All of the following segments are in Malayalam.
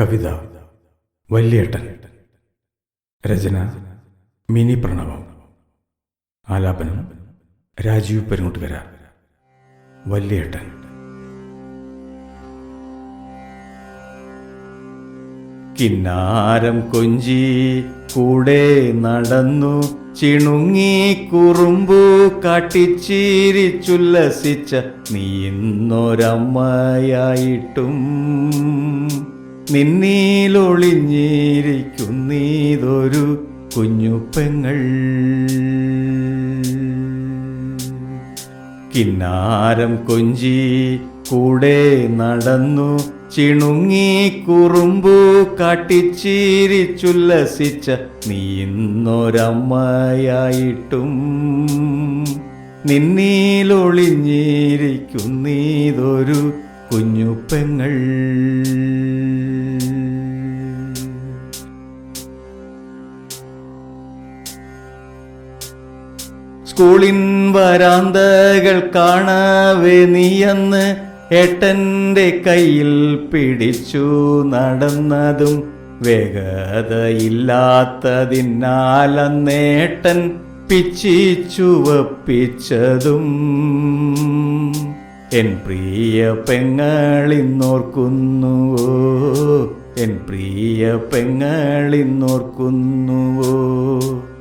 കവിത വല്യേട്ടൻ രചന മിനി പ്രണവം ആലാപനം രാജീവ് പെരുങ്ങോട്ടുകര വല്യേട്ടൻ. കിന്നാരം കൊഞ്ചി കൂടെ നടന്നു ചിണുങ്ങി കുറുമ്പു കാട്ടിച്ചിരിച്ചുല്ലസിച്ച നീ ഇന്നൊരമ്മയായിട്ടും നിന്നീലൊളിഞ്ഞിരിക്കുന്നീതൊരു കുഞ്ഞുപ്പെങ്ങൾ കിന്നാരം കൊഞ്ചി കൂടെ നടന്നു ചിണുങ്ങി കുറുമ്പു കാട്ടിച്ചിരിച്ചുല്ലസിച്ച നീ ഇന്നൊരമ്മയായിട്ടും നിന്നീലൊളിഞ്ഞിരിക്കുന്നീതൊരു കുഞ്ഞുപ്പെങ്ങൾ സ്കൂളിൻ വരാന്തകൾ കാണവേ നീയെന്ന് ഏട്ടന്റെ കയ്യിൽ പിടിച്ചു. നടന്നതും വേഗതയില്ലാത്തതിനാലന്നേട്ടൻ പിച്ചിച്ചുവപ്പിച്ചതും എൻ പ്രിയ പെങ്ങളിന്നോർക്കുന്നുവോ? എൻ പ്രിയ പെങ്ങളിന്നോർക്കുന്നുവോ?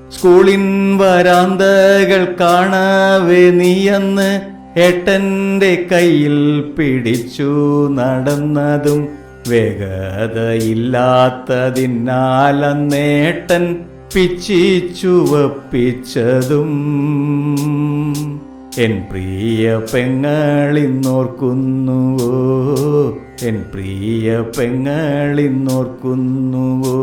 സ്കൂളിൻ വരാന്തകൾ കാണാവേ നീയെന്ന് ഏട്ടന്റെ കയ്യിൽ പിടിച്ചു നടന്നതും വേഗതയില്ലാത്തതിനാലന്നേട്ടൻ പിച്ചിച്ചുവപ്പിച്ചതും എൻ പ്രിയ പെങ്ങളിന്നോർക്കുന്നുവോ? എൻ പ്രിയ പെങ്ങളിന്നോർക്കുന്നുവോ?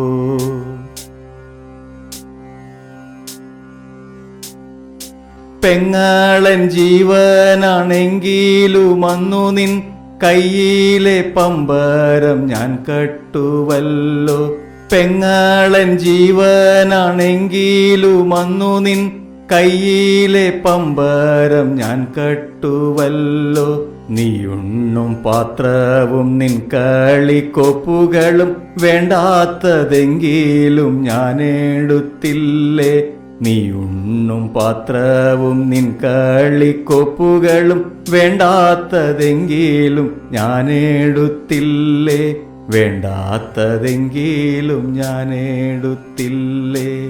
പെങ്ങളൻ ജീവനാണെങ്കിലും അന്നു നിൻ കയ്യിലെ പമ്പരം ഞാൻ കട്ടുവല്ലോ. പെങ്ങളൻ ജീവനാണെങ്കിലും അന്നു നിൻ കയ്യിലെ പമ്പരം ഞാൻ കട്ടുവല്ലോ. നീയുണ്ണും പാത്രവും നിൻ കളിക്കൊപ്പുകളും വേണ്ടാത്തതെങ്കിലും ഞാൻ എടുത്തില്ലേ. നീയുണ്ണും പാത്രവും നിൻ കളിക്കൊപ്പുകളും വേണ്ടാത്തതെങ്കിലും ഞാൻ എടുത്തില്ലേ. വേണ്ടാത്തതെങ്കിലും ഞാൻ എടുത്തില്ലേ.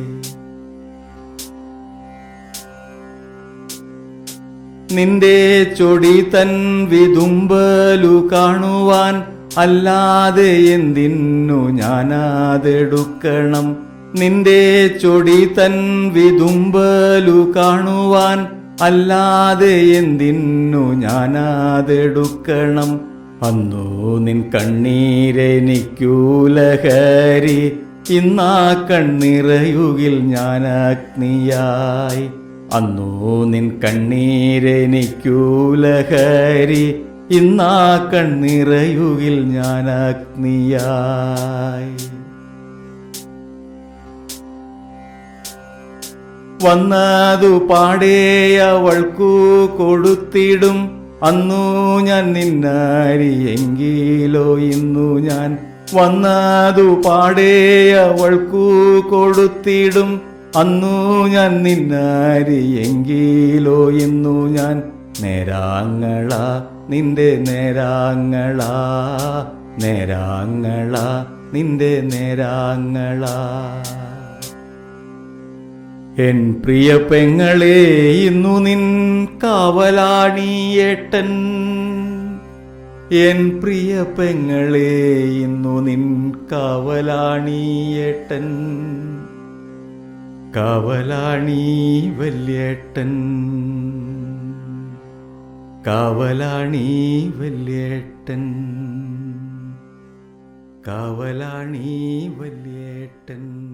നിന്റെ ചൊടി തൻ വിതുമ്പലു കാണുവാൻ അല്ലാതെ എന്തിന്നു ഞാനതെടുക്കണം. നിന്റെ ചൊടി തൻ വിതുമ്പലു കാണുവാൻ അല്ലാതെ എന്തിന്നു ഞാനതെടുക്കണം. അന്നു നിൻ കണ്ണീരെനിക്കൂലഹരി ഇന്നാ കണ്ണിറയുകിൽ ഞാൻ അഗ്നിയായി അന്നു നിൻ കണ്ണീരെനിക്കൂലഹരി ഇന്നാ കണ്ണിറയുകിൽ ഞാൻ അഗ്നിയായി. വന്നതു പാടേ അവൾക്കു കൊടുത്തിടും അന്നു ഞാൻ നിന്നാരിയെങ്കിലോ ഇന്നു ഞാൻ വന്നതു പാടേ അവൾക്കു കൊടുത്തിടും അന്നു ഞാൻ നിന്നാരിയെങ്കിലോ എന്നു ഞാൻ നേരാങ്ങള നിന്റെ നേരാങ്ങള. നേരാങ്ങള നിന്റെ നേരാങ്ങള. എൻ പ്രിയ പെങ്ങളെ ഇന്നു നിൻ കാവലാണിയേട്ടൻ എൻ പ്രിയ പെങ്ങളെ ഇന്നു നിൻ കാവലാണിയേട്ടൻ കാവലാണി വല്യേട്ടൻ. കാവലാണി വല്യേട്ടൻ. കാവലാണി വല്യേട്ടൻ.